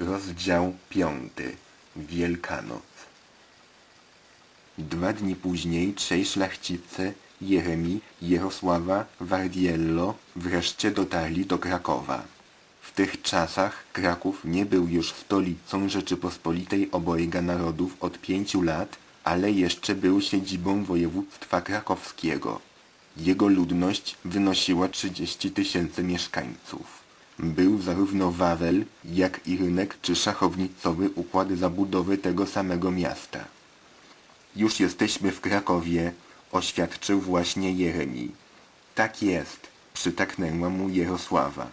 Rozdział piąty. Wielkanoc. Dwa dni później trzej szlachcice, Jeremi, Jarosława, Wardiello, wreszcie dotarli do Krakowa. W tych czasach Kraków nie był już stolicą Rzeczypospolitej obojga narodów od pięciu lat, ale jeszcze był siedzibą województwa krakowskiego. Jego ludność wynosiła 30 tysięcy mieszkańców. Był zarówno Wawel, jak i rynek czy szachownicowy układ zabudowy tego samego miasta. Już jesteśmy w Krakowie, oświadczył właśnie Jeremi. Tak jest, przytaknęła mu Jarosława.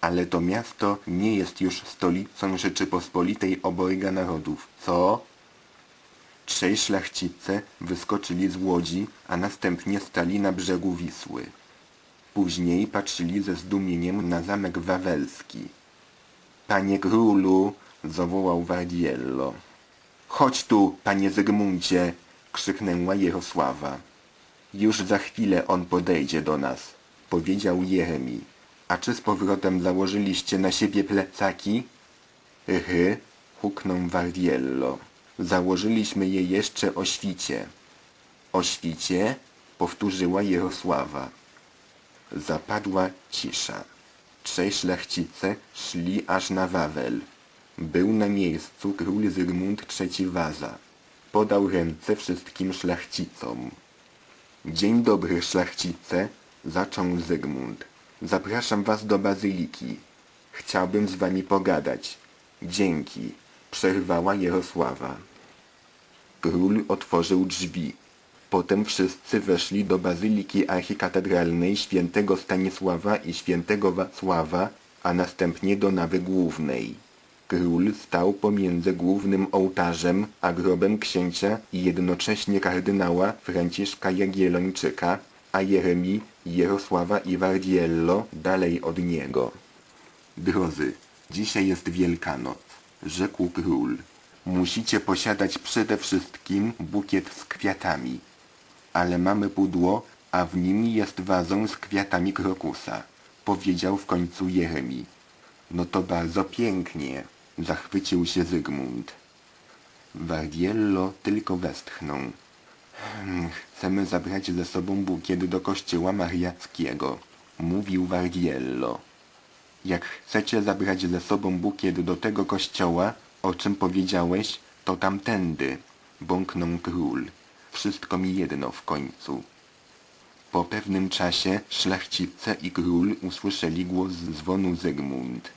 Ale to miasto nie jest już stolicą Rzeczypospolitej obojga narodów, co? Trzej szlachcice wyskoczyli z łodzi, a następnie stali na brzegu Wisły. Później patrzyli ze zdumieniem na zamek wawelski. Panie królu, zawołał Wardiello. Chodź tu, panie Zygmuncie, krzyknęła Jarosława. Już za chwilę on podejdzie do nas, powiedział Jeremi. A czy z powrotem założyliście na siebie plecaki? Chy, huknął Wardiello. Założyliśmy je jeszcze o świcie. O świcie? powtórzyła Jarosława. Zapadła cisza. Trzej szlachcice szli aż na Wawel. Był na miejscu król Zygmunt III Waza. Podał ręce wszystkim szlachcicom. Dzień dobry, szlachcice, zaczął Zygmunt. Zapraszam was do bazyliki. Chciałbym z wami pogadać. Dzięki, przerwała Jarosława. Król otworzył drzwi. Potem wszyscy weszli do bazyliki archikatedralnej świętego Stanisława i świętego Wacława, a następnie do nawy głównej. Król stał pomiędzy głównym ołtarzem a grobem księcia i jednocześnie kardynała Franciszka Jagiellończyka, a Jeremi, Jarosława i Wardiello dalej od niego. Drodzy, dzisiaj jest Wielkanoc, rzekł król. Musicie posiadać przede wszystkim bukiet z kwiatami. Ale mamy pudło, a w nim jest wazon z kwiatami krokusa, powiedział w końcu Jeremi. No to bardzo pięknie, zachwycił się Zygmunt. Wardiello tylko westchnął. "Hmm, Chcemy zabrać ze sobą bukiet do kościoła mariackiego, mówił Wardiello. Jak chcecie zabrać ze sobą bukiet do tego kościoła, o czym powiedziałeś, to tamtędy, bąknął król. Wszystko mi jedno w końcu. Po pewnym czasie szlachcice i król usłyszeli głos z dzwonu Zygmunt.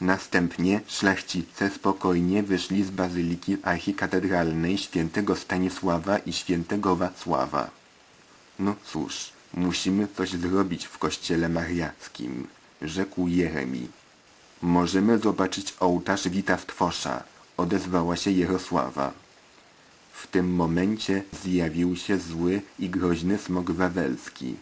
Następnie szlachcice spokojnie wyszli z bazyliki archikatedralnej świętego Stanisława i świętego Wacława. No cóż, musimy coś zrobić w kościele mariackim, rzekł Jeremi. Możemy zobaczyć ołtarz Witawtwosza, odezwała się Jarosława. W tym momencie zjawił się zły i groźny smok wawelski.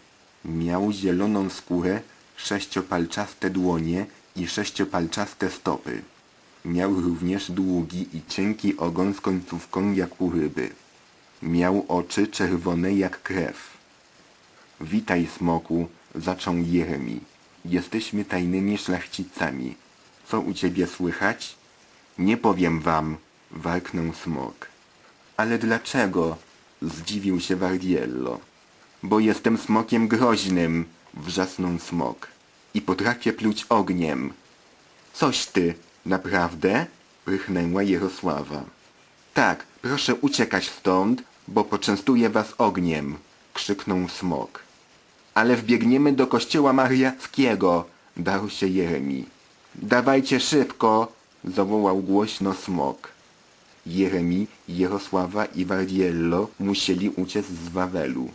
Miał zieloną skórę, sześciopalczaste dłonie i sześciopalczaste stopy. Miał również długi i cienki ogon z końcówką jak u ryby. Miał oczy czerwone jak krew. Witaj, smoku, zaczął Jeremi. Jesteśmy tajnymi szlachcicami. Co u ciebie słychać? Nie powiem wam, warknął smok. Ale dlaczego? Zdziwił się Wardiello. Bo jestem smokiem groźnym, wrzasnął smok. I potrafię pluć ogniem. Coś ty, naprawdę? Prychnęła Jarosława. Tak, proszę uciekać stąd, bo poczęstuję was ogniem, krzyknął smok. Ale wbiegniemy do kościoła mariackiego, darł się Jeremi. Dawajcie szybko, zawołał głośno smok. Jeremi, Jarosława i Wardiello musieli uciec z Wawelu.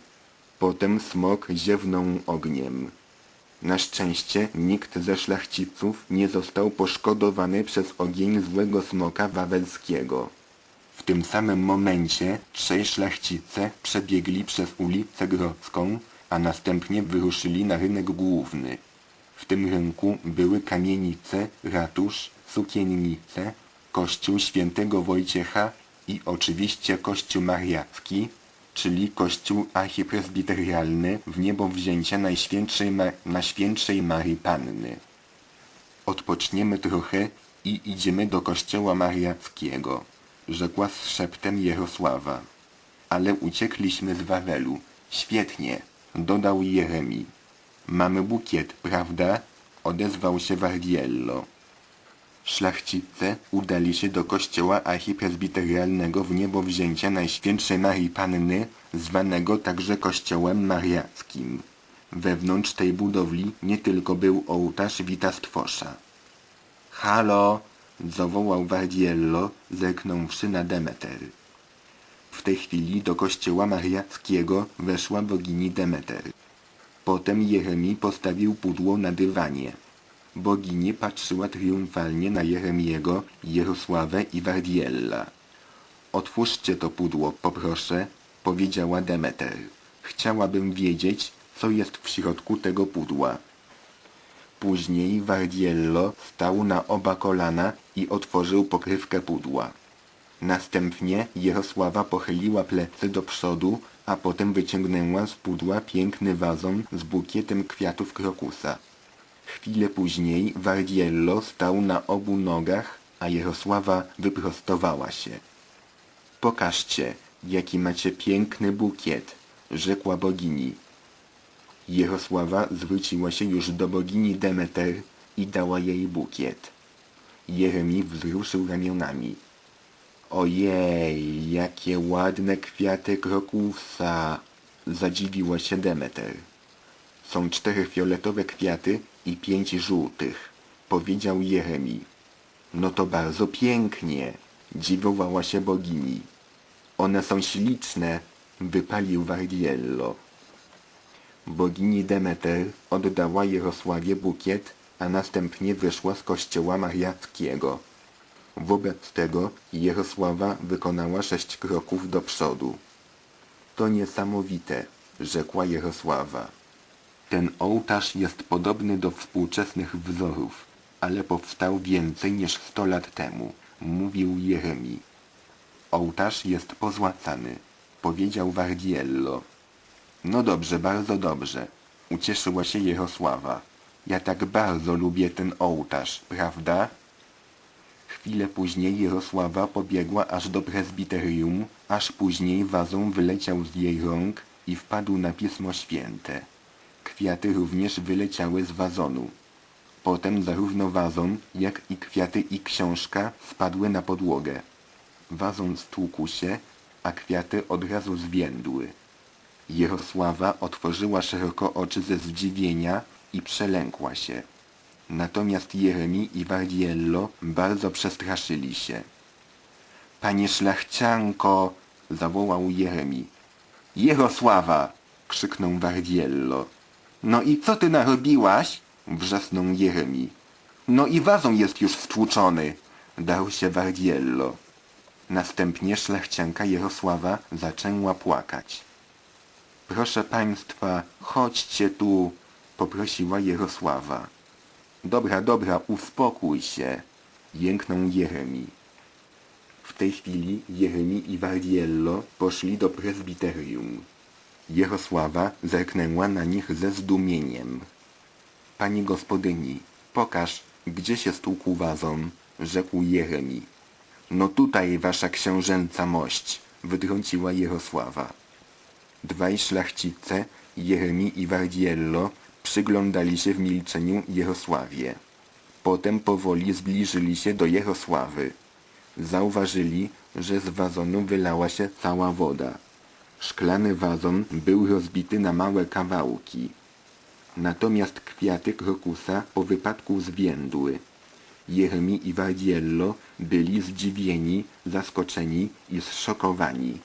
Potem smok ziewnął ogniem. Na szczęście nikt ze szlachciców nie został poszkodowany przez ogień złego smoka wawelskiego. W tym samym momencie trzej szlachcice przebiegli przez ulicę Grodzką, a następnie wyruszyli na rynek główny. W tym rynku były kamienice, ratusz, sukiennice, kościół świętego Wojciecha i oczywiście kościół mariacki, czyli kościół archipresbiterialny w niebowzięcia Najświętszej, Ma- Najświętszej Marii Panny. Odpoczniemy trochę i idziemy do kościoła mariackiego, rzekła z szeptem Jerosława. Ale uciekliśmy z Wawelu. Świetnie, dodał Jeremi. Mamy bukiet, prawda? Odezwał się Wardiello. Szlachcice udali się do kościoła archipresbiterialnego w niebowzięcia Najświętszej Marii Panny, zwanego także kościołem mariackim. Wewnątrz tej budowli nie tylko był ołtarz Witastwosza. Halo! zawołał Wardiello, zerknąwszy na Demeter. W tej chwili do kościoła mariackiego weszła bogini Demeter. Potem Jeremi postawił pudło na dywanie. Bogini patrzyła triumfalnie na Jeremiego, Jerosławę i Wardiella. Otwórzcie to pudło, poproszę, powiedziała Demeter. Chciałabym wiedzieć, co jest w środku tego pudła. Później Wardiello stał na oba kolana i otworzył pokrywkę pudła. Następnie Jarosława pochyliła plecy do przodu, a potem wyciągnęła z pudła piękny wazon z bukietem kwiatów krokusa. Chwilę później Wardiello stał na obu nogach, a Jarosława wyprostowała się. Pokażcie, jaki macie piękny bukiet, rzekła bogini. Jarosława zwróciła się już do bogini Demeter i dała jej bukiet. Jeremi wzruszył ramionami. Ojej, jakie ładne kwiaty krokusa! Zadziwiła się Demeter. Są cztery fioletowe kwiaty i pięć żółtych, powiedział Jeremi. No to bardzo pięknie, dziwowała się bogini. One są śliczne, wypalił Wardiello. Bogini Demeter oddała Jarosławie bukiet, a następnie wyszła z kościoła mariackiego. Wobec tego Jarosława wykonała sześć kroków do przodu. To niesamowite, rzekła Jarosława. Ten ołtarz jest podobny do współczesnych wzorów, ale powstał więcej niż sto lat temu, mówił Jeremi. Ołtarz jest pozłacany, powiedział Wardiello. No dobrze, bardzo dobrze, ucieszyła się Jarosława. Ja tak bardzo lubię ten ołtarz, prawda? Chwilę później Jarosława pobiegła aż do prezbiterium, aż później wazon wyleciał z jej rąk i wpadł na Pismo Święte. Kwiaty również wyleciały z wazonu. Potem zarówno wazon, jak i kwiaty i książka spadły na podłogę. Wazon stłukł się, a kwiaty od razu zwiędły. Jarosława otworzyła szeroko oczy ze zdziwienia i przelękła się. Natomiast Jeremi i Wardiello bardzo przestraszyli się. Panie szlachcianko! zawołał Jeremi. Jarosława! krzyknął Wardiello. No i co ty narobiłaś? wrzasnął Jeremi. No i wazon jest już stłuczony, dał się Wardiello. Następnie szlachcianka Jarosława zaczęła płakać. Proszę państwa, chodźcie tu, poprosiła Jarosława. Dobra, dobra, uspokój się, jęknął Jeremi. W tej chwili Jeremi i Wardiello poszli do prezbiterium. Jarosława zerknęła na nich ze zdumieniem. Pani gospodyni, pokaż, gdzie się stłukł wazon, rzekł Jeremi. No tutaj, wasza książęca mość, wytrąciła Jarosława. Dwaj szlachcice, Jeremi i Wardiello, przyglądali się w milczeniu Jarosławie. Potem powoli zbliżyli się do Jarosławy. Zauważyli, że z wazonu wylała się cała woda. Szklany wazon był rozbity na małe kawałki. Natomiast kwiaty krokusa po wypadku zwiędły. Jeremi i Wardiello byli zdziwieni, zaskoczeni i zszokowani.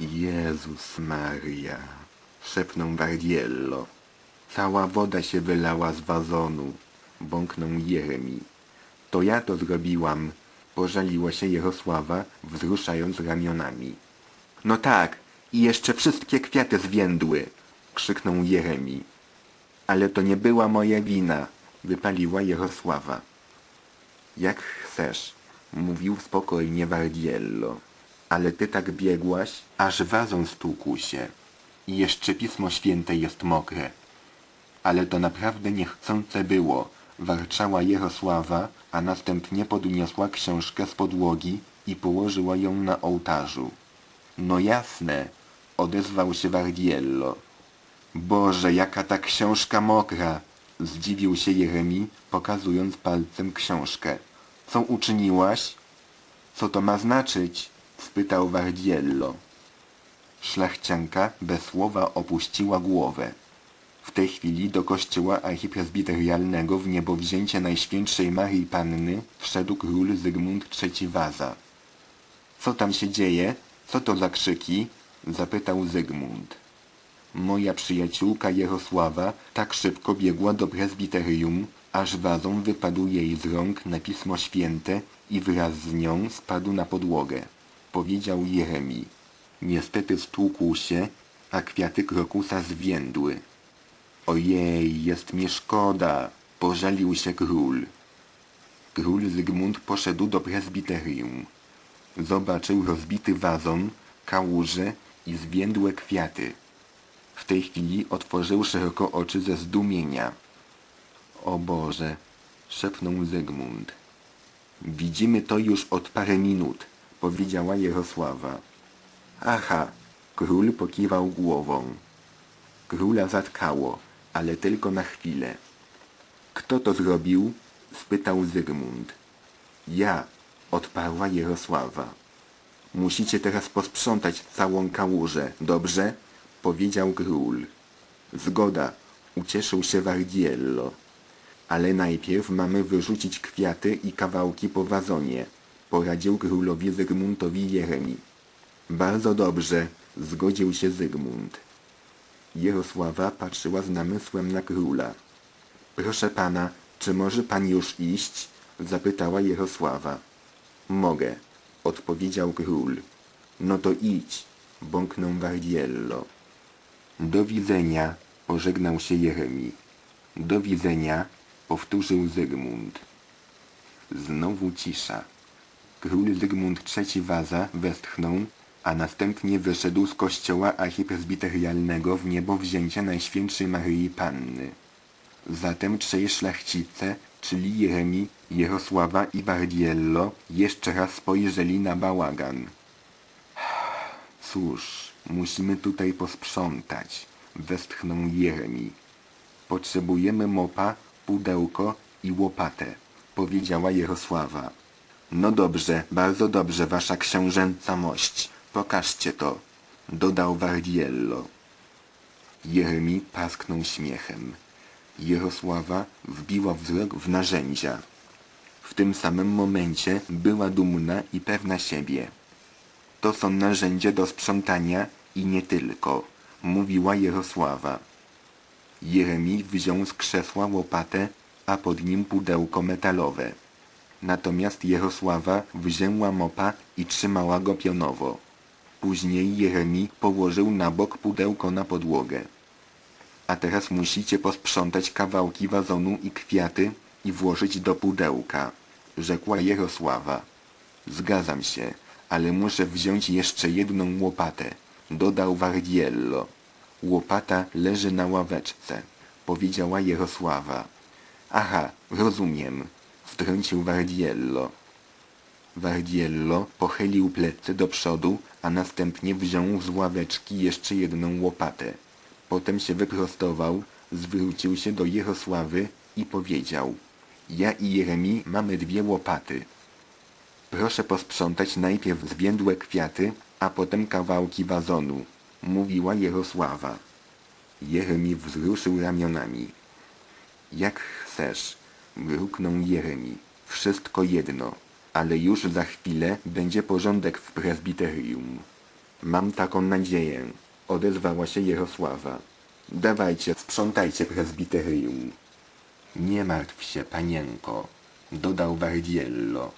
Jezus Maria, szepnął Wardiello. Cała woda się wylała z wazonu, bąknął Jeremi. To ja to zrobiłam, pożaliła się Jarosława, wzruszając ramionami. No tak, i jeszcze wszystkie kwiaty zwiędły, krzyknął Jeremi. Ale to nie była moja wina, wypaliła Jarosława. Jak chcesz, mówił spokojnie Wardiello. Ale ty tak biegłaś, aż wazon stłukł się. I jeszcze Pismo Święte jest mokre. Ale to naprawdę niechcące było, warczała Jerosława, a następnie podniosła książkę z podłogi i położyła ją na ołtarzu. No jasne, odezwał się Wardiello. Boże, jaka ta książka mokra! Zdziwił się Jeremi, pokazując palcem książkę. Co uczyniłaś? Co to ma znaczyć? spytał Wardiello. Szlachcianka bez słowa opuściła głowę. W tej chwili do kościoła archipresbiterialnego w niebowzięcie Najświętszej Marii Panny wszedł król Zygmunt III Waza. Co tam się dzieje? Co to za krzyki? Zapytał Zygmunt. Moja przyjaciółka Jarosława tak szybko biegła do prezbiterium, aż wazą wypadł jej z rąk na Pismo Święte i wraz z nią spadł na podłogę, powiedział Jeremi. Niestety stłukł się, a kwiaty krokusa zwiędły. Ojej, jest mi szkoda, pożalił się król. Król Zygmunt poszedł do prezbiterium. Zobaczył rozbity wazon, kałuże i zwiędłe kwiaty. W tej chwili otworzył szeroko oczy ze zdumienia. O Boże, szepnął Zygmunt. Widzimy to już od parę minut, powiedziała Jarosława. Aha, król pokiwał głową. Króla zatkało, ale tylko na chwilę. Kto to zrobił? spytał Zygmunt. Ja, odparła Jarosława. Musicie teraz posprzątać całą kałużę, dobrze? powiedział król. Zgoda, ucieszył się Wardiello. Ale najpierw mamy wyrzucić kwiaty i kawałki po wazonie, poradził królowi Zygmuntowi Jeremi. Bardzo dobrze, zgodził się Zygmunt. Jarosława patrzyła z namysłem na króla. Proszę pana, czy może pan już iść? zapytała Jarosława. Mogę, odpowiedział król. No to idź, bąknął Wardiello. Do widzenia, pożegnał się Jeremi. Do widzenia, powtórzył Zygmunt. Znowu cisza. Król Zygmunt III Waza westchnął, a następnie wyszedł z kościoła archipresbiterialnego w niebowzięcie Najświętszej Maryi Panny. Zatem trzej szlachcice, czyli Jeremi, Jarosława i Wardiello, jeszcze raz spojrzeli na bałagan. Cóż, musimy tutaj posprzątać, westchnął Jeremi. Potrzebujemy mopa, pudełko i łopatę, powiedziała Jarosława. No dobrze, bardzo dobrze, wasza książęca mość. Pokażcie to, dodał Wardiello. Jeremi pasknął śmiechem. Jarosława wbiła wzrok w narzędzia. W tym samym momencie była dumna i pewna siebie. To są narzędzia do sprzątania i nie tylko, mówiła Jarosława. Jeremi wziął z krzesła łopatę, a pod nim pudełko metalowe. Natomiast Jarosława wzięła mopa i trzymała go pionowo. Później Jeremi położył na bok pudełko na podłogę. A teraz musicie posprzątać kawałki wazonu i kwiaty i włożyć do pudełka, rzekła Jarosława. Zgadzam się, ale muszę wziąć jeszcze jedną łopatę, dodał Wardiello. Łopata leży na ławeczce, powiedziała Jarosława. Aha, rozumiem, wtrącił Wardiello. Wardiello pochylił plecy do przodu, a następnie wziął z ławeczki jeszcze jedną łopatę. Potem się wyprostował, zwrócił się do Jarosławy i powiedział Ja i Jeremi mamy dwie łopaty. Proszę posprzątać najpierw zwiędłe kwiaty, a potem kawałki wazonu, mówiła Jarosława. Jeremi wzruszył ramionami. Jak chcesz, mruknął Jeremi. Wszystko jedno, ale już za chwilę będzie porządek w prezbiterium. Mam taką nadzieję, odezwała się Jarosława. Dawajcie, sprzątajcie prezbiterium. Nie martw się, panienko, dodał Wardiello.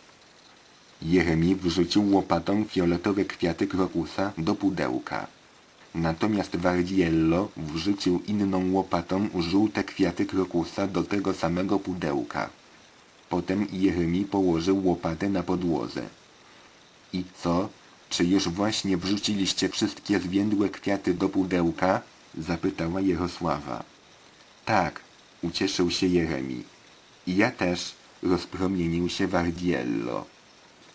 Jeremi wrzucił łopatą fioletowe kwiaty krokusa do pudełka. Natomiast Wardiello wrzucił inną łopatą żółte kwiaty krokusa do tego samego pudełka. Potem Jeremi położył łopatę na podłodze. I co? Czy już właśnie wrzuciliście wszystkie zwiędłe kwiaty do pudełka? zapytała Jarosława. Tak, ucieszył się Jeremi. I ja też, rozpromienił się Wardiello.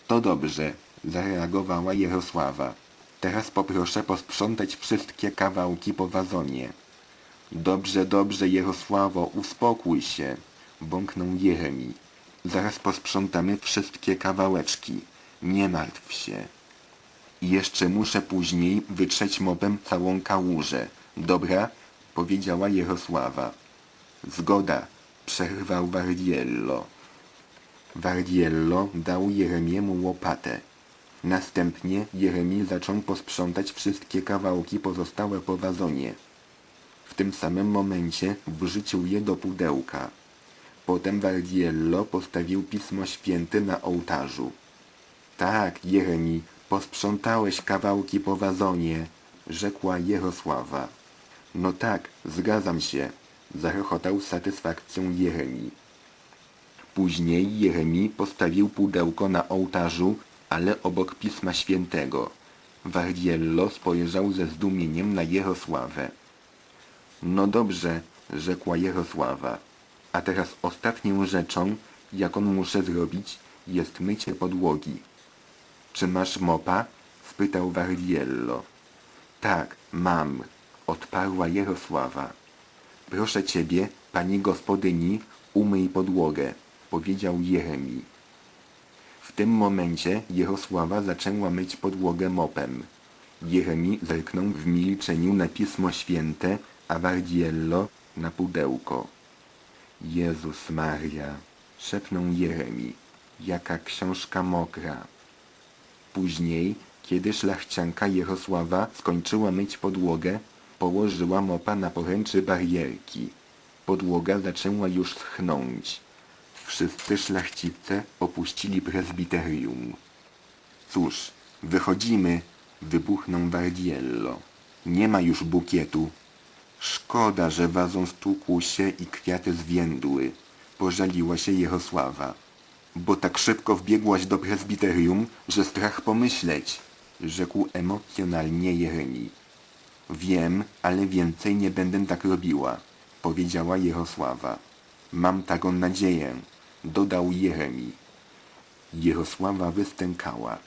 To dobrze, zareagowała Jarosława. Teraz poproszę posprzątać wszystkie kawałki po wazonie. Dobrze, dobrze, Jarosławo, uspokój się, bąknął Jeremi. Zaraz posprzątamy wszystkie kawałeczki. Nie martw się. I jeszcze muszę później wytrzeć mopem całą kałużę. Dobra? powiedziała Jarosława. Zgoda, przerwał Wardiello. Wardiello dał Jeremiemu łopatę. Następnie Jeremi zaczął posprzątać wszystkie kawałki pozostałe po wazonie. W tym samym momencie wrzucił je do pudełka. Potem Wardiello postawił Pismo Święte na ołtarzu. Tak, Jeremi, posprzątałeś kawałki po wazonie, rzekła Jarosława. No tak, zgadzam się, zachochotał z satysfakcją Jeremi. Później Jeremi postawił pudełko na ołtarzu, ale obok Pisma Świętego. Wardiello spojrzał ze zdumieniem na Jarosławę. No dobrze, rzekła Jarosława. A teraz ostatnią rzeczą, jaką muszę zrobić, jest mycie podłogi. Czy masz mopa? spytał Wardiello. Tak, mam, odparła Jarosława. Proszę ciebie, pani gospodyni, umyj podłogę, powiedział Jeremi. W tym momencie Jarosława zaczęła myć podłogę mopem. Jeremi zerknął w milczeniu na Pismo Święte, a Wardiello na pudełko. Jezus Maria, szepnął Jeremi, jaka książka mokra. Później, kiedy szlachcianka Jarosława skończyła myć podłogę, położyła mopa na poręczy barierki. Podłoga zaczęła już schnąć. Wszyscy szlachcice opuścili prezbiterium. Cóż, wychodzimy, wybuchnął Wardiello. Nie ma już bukietu. Szkoda, że wazon stukł się i kwiaty zwiędły. Pożaliła się Jarosława. Bo tak szybko wbiegłaś do prezbiterium, że strach pomyśleć, rzekł emocjonalnie Jeremi. Wiem, ale więcej nie będę tak robiła, powiedziała Jarosława. Mam taką nadzieję, dodał Jeremi. Jarosława wystękała.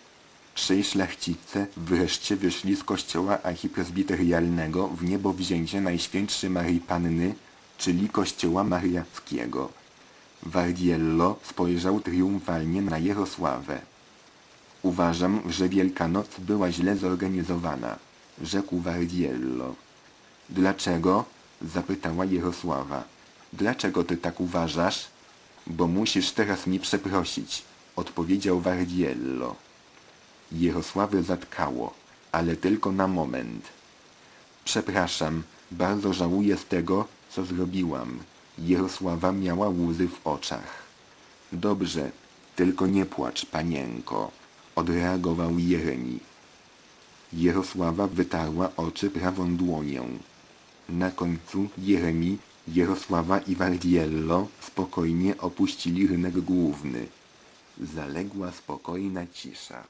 Trzej szlachcice wreszcie wyszli z kościoła archipresbiterialnego w niebowzięcie Najświętszej Maryi Panny, czyli kościoła mariackiego. Wardiello spojrzał triumfalnie na Jarosławę. Uważam, że Wielkanoc była źle zorganizowana, rzekł Wardiello. Dlaczego? zapytała Jarosława. Dlaczego ty tak uważasz? Bo musisz teraz mi przeprosić, odpowiedział Wardiello. Jarosławy zatkało, ale tylko na moment. Przepraszam, bardzo żałuję z tego, co zrobiłam. Jarosława miała łzy w oczach. Dobrze, tylko nie płacz, panienko, odreagował Jeremi. Jarosława wytarła oczy prawą dłonią. Na końcu Jeremi, Jarosława i Wardiello spokojnie opuścili rynek główny. Zaległa spokojna cisza.